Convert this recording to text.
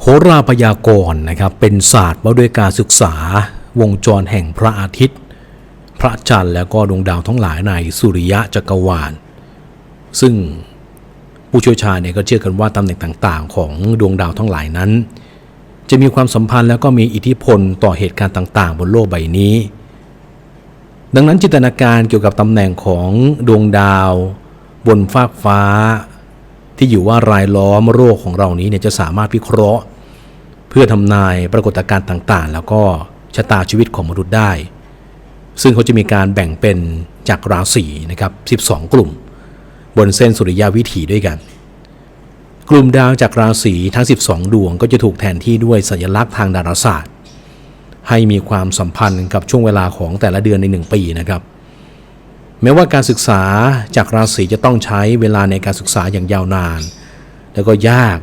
โหราพยากรณ์นะครับเป็นศาสตร์ว่าด้วยการศึกษาวงจรแห่งพระอาทิตย์ พระจันทร์แล้วก็ดวงดาวทั้งหลายในสุริยะจักรวาล ซึ่งผู้เชี่ยวชาญเนี่ยก็เชื่อกันว่าตำแหน่งต่างๆ ของดวงดาวทั้งหลายนั้น จะมีความสัมพันธ์แล้วก็มีอิทธิพลต่อเหตุการณ์ต่าง ๆ บนโลกใบนี้ ดังนั้นจินตนาการเกี่ยวกับตำแหน่งของดวงดาว บนฟากฟ้า ที่อยู่ว่ารายล้อมโลกของเรานี้เนี่ยจะสามารถวิเคราะห์ เพื่อทำนายปรากฏการณ์ต่างๆ แล้วก็ชะตาชีวิตของมนุษย์ได้ ซึ่งเขาจะมีการแบ่งเป็นจากราศีนะครับ 12 กลุ่ม บนเส้นสุริยวิถีด้วยกัน กลุ่มดาวจากราศีทั้ง 12 ดวงก็จะถูกแทนที่ด้วยสัญลักษณ์ทางดาราศาสตร์ ให้มีความสัมพันธ์กับช่วงเวลาของแต่ละเดือนใน 1 ปีนะครับ แม้ว่าการศึกษาจากราศีจะต้องใช้เวลาในการศึกษาอย่างยาวนาน แล้วก็ยาก